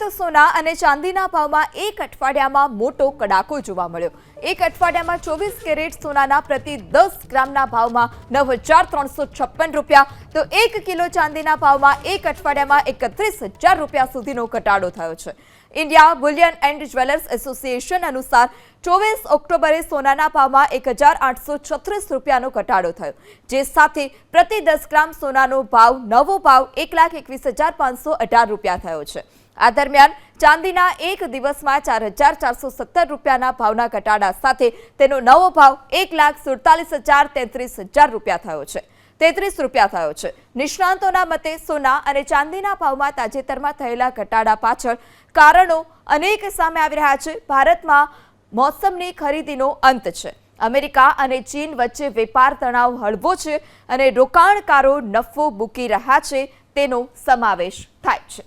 તો સોના અને ચાંદીના ભાવમાં એક અઠવાડિયામાં મોટો કડાકો જોવા મળ્યો. એક અઠવાડિયામાં ચોવીસ કેરેટ સોનાના પ્રતિ દસ ગ્રામના ભાવમાં નવ હજાર ત્રણસો છપ્પન રૂપિયા. તો એક કિલો ચાંદીના ભાવમાં એક અઠવાડિયામાં એકત્રીસ હજાર રૂપિયા સુધીનો ઘટાડો થયો છે. India bullion and jewellers association અનુસાર ચોવીસ ઓક્ટોબરે સોનાના ભાવમાં એક હજાર આઠસો છત્રીસ રૂપિયાનો ઘટાડો થયો, જે સાથે પ્રતિ દસ ગ્રામ સોનાનો ભાવ, નવો ભાવ એક લાખ એકવીસ હજાર પાંચસો અઢાર રૂપિયા થયો છે. આ દરમિયાન ચાંદીના એક દિવસમાં ચાર હજાર ચારસો સત્તર રૂપિયાના ભાવના ઘટાડા સાથે તેનો નવો ભાવ એક લાખ સુડતાલીસ હજાર તેત્રીસ હજાર રૂપિયા થયો છે. તેત્રીસ રૂપિયા થયો છે. નિષ્ણાંતોના મતે સોના અને ચાંદીના ભાવમાં તાજેતરમાં થયેલા ઘટાડા પાછળ કારણો અનેક સામે આવી રહ્યા છે. ભારતમાં મોસમની ખરીદીનો અંત છે. અમેરિકા અને ચીન વચ્ચે વેપાર તણાવ હળવો છે અને રોકાણકારો નફો મૂકી રહ્યા છે, તેનો સમાવેશ થાય છે.